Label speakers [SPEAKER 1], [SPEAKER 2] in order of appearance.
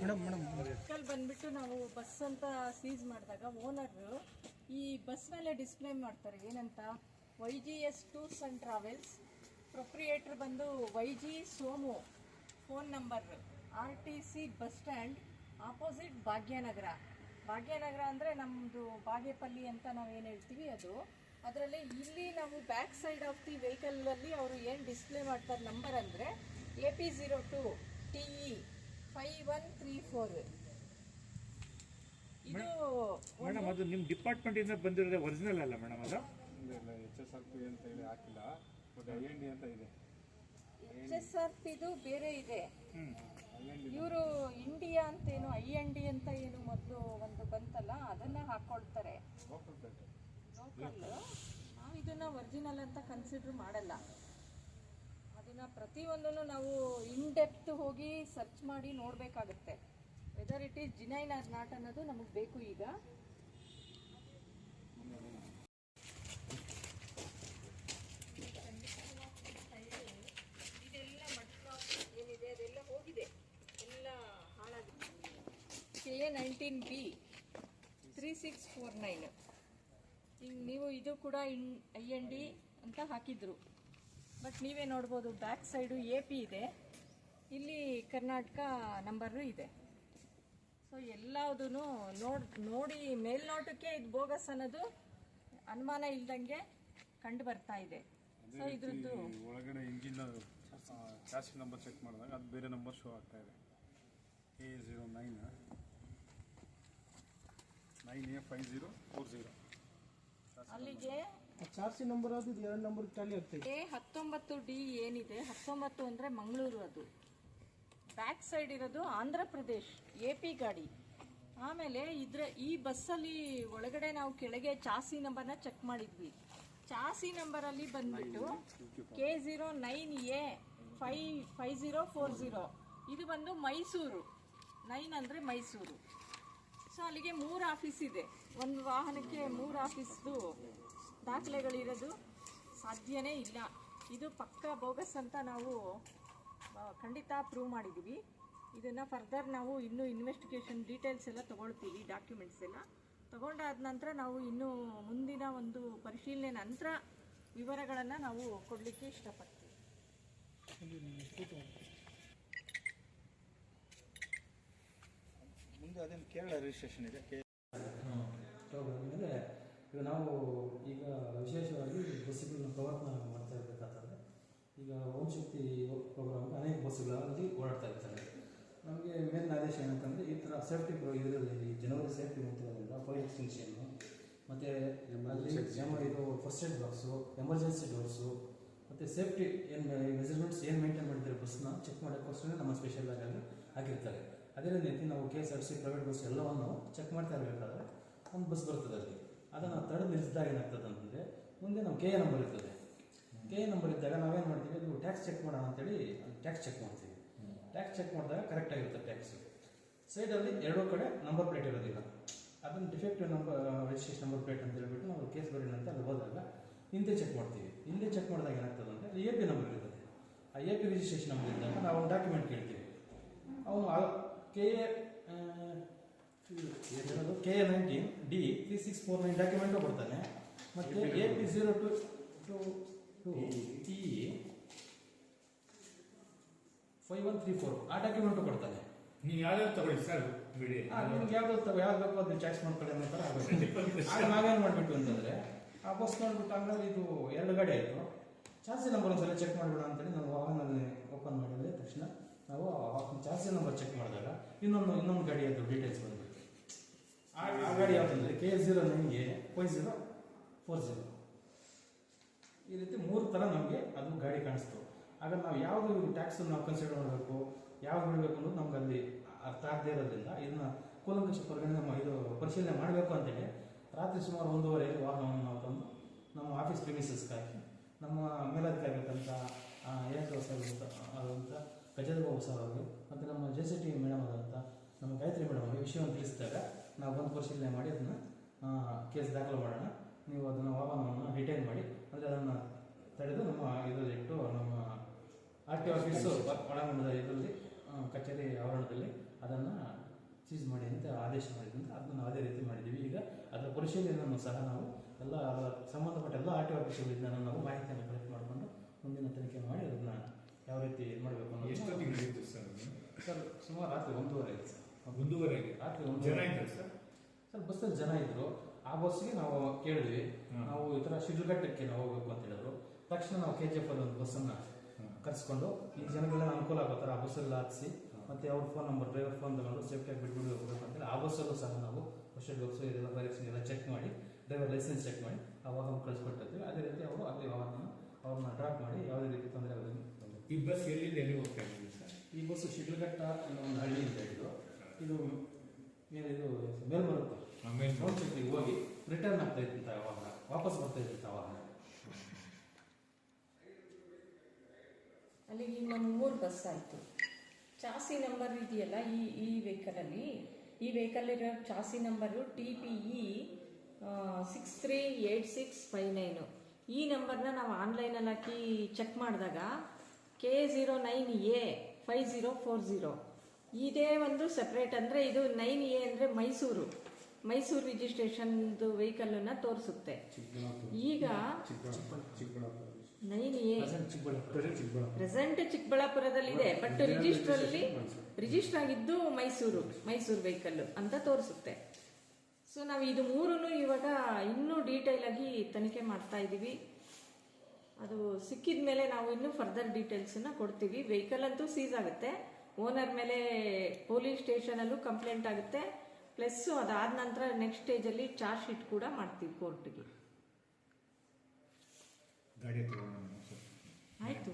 [SPEAKER 1] Madam
[SPEAKER 2] ಬಂದ್ಬಿಟ್ಟು ನಾವು bus ಅಂತ ಸೀಸ್ ಮಾಡಿದಾಗ ಓನರ್ ಈ ಬಸ್ ಮೇಲೆ ಡಿಸ್ಪ್ಲೇ ಮಾಡ್ತಾರೆ. ಏನಂತ? Y G S tours and travels proprietor ಬಂದು Y G Somu. Phone number R T C bus stand opposite Bhagyanagar. Bhagyanagar ಅಂದರೆ ನಮ್ಮದು ಬಾಗೇಪಲ್ಲಿ ಅಂತ ನಾವು ಏನು ಹೇಳ್ತೀವಿ ಅದು. ಅದರಲ್ಲಿ ಇಲ್ಲಿ ನಾವು ಬ್ಯಾಕ್ ಸೈಡ್ ಆಫ್ ದಿ ವೆಹಿಕಲಲ್ಲಿ ಅವರು ಏನು ಡಿಸ್ಪ್ಲೇ ಮಾಡ್ತಾರೆ ನಂಬರ್ ಅಂದರೆ A P zero two T E five one three four ಇದು
[SPEAKER 1] ಮೇಡಮ್ ಅದು ನಿಮ್ಮ ಡಿಪಾರ್ಟ್ಮೆಂಟಿಂದ ಬಂದಿರೋದೇ ಒರಿಜಿನಲ್ ಅಲ್ಲ ಮೇಡಮ್ ಅದು?
[SPEAKER 3] ಇಲ್ಲ ಇಲ್ಲ ಎಚ್ ಎಸ್ ಆರ್ ಪಿ ಅಂತ ಹೇಳಿ ಹಾಕಿಲ್ಲ. ಬಟ್ ಐ ಎನ್ ಡಿ ಅಂತ ಇದೆ.
[SPEAKER 2] ಎಚ್ ಎಸ್ ಆರ್ ಪಿದು ಬೇರೆ ಇದೆ. ಇವರು ಇಂಡಿಯಾ ಅಂತೇನು ಐ ಎನ್ ಡಿ ಅಂತ ಏನು ಮೊದಲು ಒಂದು ಬಂತಲ್ಲ ಅದನ್ನ ಹಾಕೊಳ್ತಾರೆ.
[SPEAKER 3] ಲೋಕಲ್
[SPEAKER 2] ನಾವು ಇದನ್ನ ಒರಿಜಿನಲ್ ಅಂತ ಕನ್ಸಿಡರ್ ಮಾಡಲ್ಲ. ಅದನ್ನ ಪ್ರತಿಯೊಂದನ್ನು ನಾವು ಇನ್ ಡೆಪ್ತ್ ಹೋಗಿ ಸರ್ಚ್ ಮಾಡಿ ನೋಡಬೇಕಾಗುತ್ತೆ. Whether it is genuine or not ಅನ್ನೋದು ನಮಗೆ ಬೇಕು ಈಗ. ಇದೆಲ್ಲ ಏನಿದೆ ಅದೆಲ್ಲ ಹೋಗಿದೆ. ಎಲ್ಲ ಹಾಳಾಗಿದೆ. K A nineteen B three six four nine ಈಗ ನೀವು ಇದು ಕೂಡ ಇನ್ ಐ ಎನ್ ಡಿ ಅಂತ ಹಾಕಿದ್ರು. ಬಟ್ ನೀವೇ ನೋಡ್ಬೋದು ಬ್ಯಾಕ್ ಸೈಡು ಎ ಪಿ ಇದೆ. ಇಲ್ಲಿ ಕರ್ನಾಟಕ ನಂಬರು ಇದೆ. ಸೊ ಎಲ್ಲದೂ ನೋಡ್ ನೋಡಿ ಮೇಲ್ನೋಟಕ್ಕೆ ಇದು ಬೋಗಸ್ ಅನ್ನೋದು ಅನುಮಾನ ಇಲ್ದಂಗೆ ಕಂಡು ಬರ್ತಾ ಇದೆ. ಸೊ ಇದ್ರದ್ದು
[SPEAKER 3] ಒಳಗಡೆ ಇಂಜಿನ್ ಚಾಸಿ ನಂಬರ್ ಚೆಕ್ ಮಾಡಿದಾಗ ಅದು ಬೇರೆ ನಂಬರ್ ಶೋ ಆಗ್ತಾ ಇದೆ. A zero nine nine A five zero four zero
[SPEAKER 2] ಅಲ್ಲಿಗೆ
[SPEAKER 4] ಚಾರ್ಜಿ ನಂಬರ್ ಅದು ಎರಡು ನಂಬರ್ ಟ್ಯಾಲಿ ಆಗ್ತದೆ.
[SPEAKER 2] ಎ ಹತ್ತೊಂಬತ್ತು ಡಿ ಏನಿದೆ? ಹತ್ತೊಂಬತ್ತು ಅಂದರೆ ಮಂಗಳೂರು ಅದು. ಬ್ಯಾಕ್ ಸೈಡ್ ಇರೋದು ಆಂಧ್ರ ಪ್ರದೇಶ್, ಎ ಪಿ ಗಾಡಿ. ಆಮೇಲೆ ಇದ್ರ ಈ ಬಸ್ಸಲ್ಲಿ ಒಳಗಡೆ ನಾವು ಕೆಳಗೆ ಚಾಸಿ ನಂಬರ್ನ ಚೆಕ್ ಮಾಡಿದ್ವಿ. ಚಾಸಿ ನಂಬರಲ್ಲಿ ಬಂದ್ಬಿಟ್ಟು K zero nine A five five zero four zero ಇದು ಬಂದು ಮೈಸೂರು. ನೈನ್ ಅಂದರೆ ಮೈಸೂರು. ಸೊ ಅಲ್ಲಿಗೆ ಮೂರು ಆಫೀಸ್ ಇದೆ. ಒಂದು ವಾಹನಕ್ಕೆ ಮೂರು ಆಫೀಸ್ದು ದಾಖಲೆಗಳಿರೋದು ಸಾಧ್ಯನೇ ಇಲ್ಲ. ಇದು ಪಕ್ಕ ಬೋಗಸ್ ಅಂತ ನಾವು ಖಂಡಿತ ಪ್ರೂವ್ ಮಾಡಿದ್ದೀವಿ ಇದನ್ನು ಫರ್ದರ್ ನಾವು ಇನ್ನೂ ಇನ್ವೆಸ್ಟಿಗೇಷನ್ ಡೀಟೇಲ್ಸ್ ಎಲ್ಲ ತೊಗೊಳ್ತೀವಿ ಡಾಕ್ಯುಮೆಂಟ್ಸ್ ಎಲ್ಲ. ತಗೊಂಡಾದ ನಂತರ ನಾವು ಇನ್ನೂ ಮುಂದಿನ ಒಂದು ಪರಿಶೀಲನೆ ನಂತರ ವಿವರಗಳನ್ನು ನಾವು ಕೊಡಲಿಕ್ಕೆ ಇಷ್ಟಪಡ್ತೀವಿ.
[SPEAKER 5] ಮುಂದೆ ಅದೇನು ಕೇರಳ ರಿಜಿಸ್ಟ್ರೇಷನ್ ಇದೆ ಕೆ
[SPEAKER 6] ಪ್ರೋಗ್ರಾಮ್ ಅಂದರೆ ಈಗ ನಾವು ಈಗ ವಿಶೇಷವಾಗಿ ನಾನು ಮಾಡ್ತಾ ಇರಬೇಕಾದ್ರೆ ಈಗ ಓಂ ಶಕ್ತಿ ಪ್ರೋಗ್ರಾಮ್ ಅನೇಕ ಬಸ್ಸುಗಳಲ್ಲಿ ಓಡಾಡ್ತಾ ಇರ್ತಾರೆ. ನಮಗೆ ಮೇಲಿನ ಆದೇಶ ಏನಂತಂದರೆ ಈ ಥರ ಸೇಫ್ಟಿ ಪ್ರೋ ಇದರಲ್ಲಿ ಜನವರಿ ಸೇಫ್ಟಿ ಮಾಡ್ತಿರೋದ್ರಿಂದ ಫೈರ್ ಎಕ್ಸ್ಟೆನ್ಷನ್ನು ಮತ್ತು ಇದು first aid box emergency doors ಮತ್ತು ಸೇಫ್ಟಿ ಏನು ಮೆಜರ್ಮೆಂಟ್ಸ್ ಏನು ಮೇಂಟೈನ್ ಮಾಡಿದ್ದಾರೆ ಬಸ್ನ ಚೆಕ್ ಮಾಡೋಕ್ಕೋಸ್ಕರ ನಮ್ಮ ಸ್ಪೆಷಲ್ ಆಗಿ ಆಗಿರ್ತಾರೆ ಅದೇ ರೀತಿ ನಾವು K S R C private bus ಎಲ್ಲವನ್ನು ಚೆಕ್ ಮಾಡ್ತಾ ಇರಬೇಕಾದ್ರೆ ಒಂದು ಬಸ್ ಬರ್ತದೆ ಅಲ್ಲಿ. ಅದನ್ನು ತಡೆದು ನಿಲ್ಲಿಸಿದಾಗ ಏನಾಗ್ತದೆ ಅಂತಂದರೆ ಮುಂದೆ ನಾವು ಕೆ ಎ ನಂಬರ್ ಇರ್ತದೆ. ಕೆ ಎ ನಂಬರ್ ಇದ್ದಾಗ ನಾವೇನು ಮಾಡ್ತೀವಿ? ಅದು ಟ್ಯಾಕ್ಸ್ ಚೆಕ್ ಮಾಡೋಣ ಅಂತೇಳಿ ಟ್ಯಾಕ್ಸ್ ಚೆಕ್ ಮಾಡ್ತೀವಿ. ಟ್ಯಾಕ್ಸ್ ಚೆಕ್ ಮಾಡಿದಾಗ ಕರೆಕ್ಟಾಗಿರುತ್ತೆ ಟ್ಯಾಕ್ಸ್ ಸೈಡಲ್ಲಿ ಎರಡೂ ಕಡೆ ನಂಬರ್ ಪ್ಲೇಟ್ ಇರೋದಿಲ್ಲ. ಅದನ್ನು defective number registration number plate ಅಂತ ಹೇಳ್ಬಿಟ್ಟು ನಾವು ಕೇಸ್ ಬರೀನ ಅಂತ ಅಲ್ಲಿ ಹೋದಾಗ ಹಿಂದೆ ಚೆಕ್ ಮಾಡ್ತೀವಿ. ಹಿಂದೆ ಚೆಕ್ ಮಾಡಿದಾಗ ಏನಾಗ್ತದೆ ಅಂದರೆ ಎ ಪಿ ನಂಬರ್ ಇರುತ್ತೆ ಆ ಎ ಪಿ ರಿಜಿಸ್ಟ್ರೇಷನ್ ನಂಬರ್ ಇದ್ದಾಗ ನಾವು ಡಾಕ್ಯುಮೆಂಟ್ ಕೇಳ್ತೀವಿ. ಅವನು K A K A nineteen D three six four nine document ಕೊಡ್ತಾನೆ. ಮತ್ತು A P zero two two two T five one three four ಆ ಡಾಕ್ಯುಮೆಂಟು ಕೊಡ್ತಾನೆ.
[SPEAKER 1] ನೀವು ಯಾವ್ಯಾವ ತಗೊಳ್ಳಿ ಸರ್ ಬಿಡಿ.
[SPEAKER 6] ನಿಮ್ಗೆ ಯಾವ್ದು ತಗೋ ಯಾವ್ದು ಬೇಕೋ ಅದನ್ನ ಚಾಯ್ಸ್ ಮಾಡ್ಕೊಳ್ಳಿ ಅನ್ನೋ ಥರ ಆಗುತ್ತೆ ಆಗ ನಾವೇನು ಮಾಡಿಬಿಟ್ಟು ಅಂತಂದರೆ ಆ ಬಸ್ ನೋಡ್ಬಿಟ್ಟು ಹಂಗಾದ್ರೆ ಇದು ಎರಡು ಗಾಡಿ ಆಯಿತು. ಚಾರ್ಜಿ ನಂಬರ್ ಒಂದ್ಸಲ ಚೆಕ್ ಮಾಡಿಬಿಡೋಣ ಅಂತೇಳಿ ನಾವು ವಾಹನದಲ್ಲಿ ಓಪನ್ ಮಾಡಿದ್ರೆ ತಕ್ಷಣ ನಾವು ಚಾರ್ಜಿ ನಂಬರ್ ಚೆಕ್ ಮಾಡಿದಾಗ ಇನ್ನೊಂದು ಇನ್ನೊಂದು ಗಾಡಿ ಅದು ಡೀಟೇಲ್ಸ್ ಬಂದ್ಬಿಟ್ಟು ಆ ಆ ಗಾಡಿ ಯಾವುದಂದ್ರೆ ಕೆ ಝೀರೋ ನೈನ್ಗೆ ವೈ ಝೀರೋ ಫೋರ್ ಜೀರೋ ಈ ರೀತಿ ಮೂರು ಥರ ನಮಗೆ ಅದು ಗಾಡಿ ಕಾಣಿಸ್ತು. ಆಗ ನಾವು ಯಾವುದು ಟ್ಯಾಕ್ಸ್ ನಾವು ಕನ್ಸಿಡರ್ ಮಾಡಬೇಕು, ಯಾವ್ದು ಬಿಡಬೇಕು ಅನ್ನೋದು ನಮ್ಗೆ ಅಲ್ಲಿ ಅರ್ಥ ಆಗದೇ ಇರೋದ್ರಿಂದ ಇದನ್ನ ಕೂಲಂಕಷ ಪರಿಗಣನೆ ಇದು ಪರಿಶೀಲನೆ ಮಾಡಬೇಕು ಅಂತೇಳಿ ರಾತ್ರಿ ಸುಮಾರು ಒಂದೂವರೆಯಲ್ಲಿ ವಾಹನವನ್ನು ನಾವು ತಂದು ನಮ್ಮ ಆಫೀಸ್ ಪ್ರಿಮಿಸಸ್ಗೆ ಹಾಕಿ, ನಮ್ಮ ಮೇಲಧಿಕಾರಿಗಳಂತ ಏಕ ಸರ್ ಆದಂಥ ಗಜೇಂದ್ರ ಬಾಬು ಸರ್ ಅವರಿಗೆ ಮತ್ತು ನಮ್ಮ ಜೆ ಸಿ ಟಿ ಮೇಡಮ್ ಆದಂಥ ನಮ್ಮ ಗಾಯತ್ರಿ ಮೇಡಮ್ ಅವರಿಗೆ ವಿಷಯವನ್ನು ತಿಳಿಸಿದಾಗ ನಾವು ಬಂದು ಪರಿಶೀಲನೆ ಮಾಡಿ ಅದನ್ನು ಕೇಸ್ ದಾಖಲು ಮಾಡೋಣ. ನೀವು ಅದನ್ನು ವಾಹನವನ್ನು ಡಿಟೇಲ್ ಮಾಡಿ ಅಂದರೆ ಅದನ್ನು ತಡೆದು ನಮ್ಮ ಇದರಲ್ಲಿ ಇಟ್ಟು ನಮ್ಮ ಆರ್ ಟಿ ಆಫೀಸು ಒಳಾಂಗಣದ ಇದರಲ್ಲಿ ಕಚೇರಿ ಆವರಣದಲ್ಲಿ ಅದನ್ನು ಸೀಸ್ ಮಾಡಿ ಅಂತ ಆದೇಶ ಮಾಡಿದ್ರಿಂದ ಅದನ್ನು ಅದೇ ರೀತಿ ಮಾಡಿದ್ದೀವಿ ಈಗ ಅದರ ಪರಿಶೀಲನೆಯನ್ನು ಸಹ ನಾವು ಎಲ್ಲ ಅದರ ಸಂಬಂಧಪಟ್ಟ ಎಲ್ಲ ಆರ್ ಟಿ ಆಫೀಸ್ಗಳಿಂದ ನಾವು ಮಾಹಿತಿಯನ್ನು ಕಲೆಕ್ಟ್ ಮಾಡಿಕೊಂಡು ಮುಂದಿನ ತನಿಖೆ ಮಾಡಿ ಅದನ್ನು ಯಾವ ರೀತಿ ಇದು ಮಾಡಬೇಕು ಅನ್ನೋದು
[SPEAKER 1] ಎಷ್ಟು ತಿಂಗಳಿತ್ತು ಸರ್
[SPEAKER 6] ಸರ್ ಸುಮಾರು ರಾತ್ರಿ ಒಂದೂವರೆ ಆಯಿತು. ಸರ್
[SPEAKER 1] ಒಂದೂವರೆ
[SPEAKER 6] ರಾತ್ರಿ
[SPEAKER 1] ಜನ ಇದ್ದರು ಸರ್?
[SPEAKER 6] ಸರ್ ಬಸ್ಸಲ್ಲಿ ಜನ ಇದ್ರು. ಆ ಬಸ್ಸಿಗೆ ನಾವು ಕೇಳಿದ್ವಿ. ನಾವು ಈ ತರ ಶಿಡ್ಲಘಟ್ಟಕ್ಕೆ ನಾವು ಹೋಗ್ಬೇಕು ಅಂತ ಹೇಳಿದ್ರು. ತಕ್ಷಣ ನಾವು ಕೆ ಜಿ ಎಫ್ ಅಲ್ಲಿ ಒಂದು ಬಸ್ಸನ್ನ ಕರೆಸ್ಕೊಂಡು ಈ ಜನಗಳನ್ನ ಅನುಕೂಲ ಆಗೋ ಥರ ಆ ಬಸ್ಸಲ್ಲಿ ಹಾಕಿಸಿ ಮತ್ತೆ ಅವ್ರ ಫೋನ್ ನಂಬರ್ ಡ್ರೈವರ್ ಫೋನ್ ತಗೊಂಡು ಸೇಫ್ಟಿಯಾಗಿ ಬಿಟ್ಬಿಟ್ಟು ಹೋಗ್ಬೇಕು ಅಂತೇಳಿ ಆ ಬಸ್ಸಲ್ಲೂ ಸಹ ನಾವು ಹೊಸ ಬಸ್ಸು ಇದೆಲ್ಲ ಡೈರೆಕ್ಷನ್ ಎಲ್ಲ ಚೆಕ್ ಮಾಡಿ ಡ್ರೈವರ್ ಲೈಸೆನ್ಸ್ ಚೆಕ್ ಮಾಡಿ ಆ ವಾಹನ ಕಳಿಸ್ಕೊಟ್ಟಿರ್ತೀವಿ. ಅದೇ ರೀತಿ ಅವರು ಅಲ್ಲಿ ವಾಹನ ಅವ್ರನ್ನ ಡ್ರಾಪ್ ಮಾಡಿ ಯಾವುದೇ ರೀತಿ ತೊಂದರೆ ಆಗೋದನ್ನು
[SPEAKER 1] ಈ ಬಸ್ ಎಲ್ಲಿ ಎಲ್ಲಿ ಹೋಗ್ತಾ ಇದ್ದೀವಿ ಸರ್?
[SPEAKER 6] ಈ ಬಸ್ಸು ಶಿಡ್ಲಘಟ್ಟ ಅನ್ನೋ ಒಂದು ಅಂತ ಹೇಳಿದ್ರು. ಇದು ಇದು ಮೇಲ್ಮರುತ್ತು
[SPEAKER 1] ಆಮೇಲೆ
[SPEAKER 6] ಸೌಂಡ್ಶೆಟ್ಟಿಗೆ ಹೋಗಿ ರಿಟರ್ನ್ ಆಗ್ತಾ ಇದ್ದಂಥ ವಾಹನ ವಾಪಸ್ ಬರ್ತಾ ಇದ್ದಂಥ ವಾಹನ
[SPEAKER 2] ಅಲ್ಲಿಗೆ ನಮ್ಮ ಮೂರು ಬಸ್ ಆಯಿತು. ಚಾಸಿ ನಂಬರ್ ಇದೆಯಲ್ಲ, ಈ ಈ ವೆಹಿಕಲಲ್ಲಿ ಈ ವೆಹಿಕಲ್ ಇರೋ chassis number T P E six three eight six five nine ಈ ನಂಬರ್ನ ನಾವು ಆನ್ಲೈನಲ್ಲಿ ಹಾಕಿ ಚೆಕ್ ಮಾಡಿದಾಗ K zero nine A five zero four zero ಇದೇ ಒಂದು ಸಪ್ರೇಟ್ ಅಂದರೆ ಇದು ನೈನ್ ಎ ಅಂದರೆ ಮೈಸೂರು. ಮೈಸೂರು ರಿಜಿಸ್ಟ್ರೇಷನ್ದು ವೆಹಿಕಲನ್ನು ತೋರಿಸುತ್ತೆ. ಈಗ ನೈನ್ ಎ ಪ್ರೆಸೆಂಟ್ ಚಿಕ್ಕಬಳ್ಳಾಪುರದಲ್ಲಿದೆ ಬಟ್ ರಿಜಿಸ್ಟರ್ ಅಲ್ಲಿ ರಿಜಿಸ್ಟರ್ ಆಗಿದ್ದು ಮೈಸೂರು ಮೈಸೂರು ವೆಹಿಕಲ್ ಅಂತ ತೋರಿಸುತ್ತೆ. ಸೊ ನಾವು ಇದು ಮೂರೂ ಇವಾಗ ಇನ್ನೂ ಡೀಟೇಲ್ ಆಗಿ ತನಿಖೆ ಮಾಡ್ತಾ ಇದ್ದೀವಿ ಅದು ಸಿಕ್ಕಿದ ಮೇಲೆ ನಾವು ಇನ್ನೂ ಫರ್ದರ್ ಡೀಟೇಲ್ಸನ್ನು ಕೊಡ್ತೀವಿ. ವೆಹಿಕಲ್ ಅಂತೂ ಸೀಸ್ ಆಗುತ್ತೆ. ಓನರ್ ಮೇಲೆ ಪೊಲೀಸ್ ಸ್ಟೇಷನಲ್ಲೂ ಕಂಪ್ಲೇಂಟ್ ಆಗುತ್ತೆ. ಪ್ಲಸ್ ಅದಾದ ನಂತರ ನೆಕ್ಸ್ಟ್ ಸ್ಟೇಜಲ್ಲಿ ಚಾರ್ಜ್ ಶೀಟ್ ಕೂಡ ಮಾಡ್ತೀವಿ ಕೋರ್ಟ್ಗೆ ಆಯಿತು.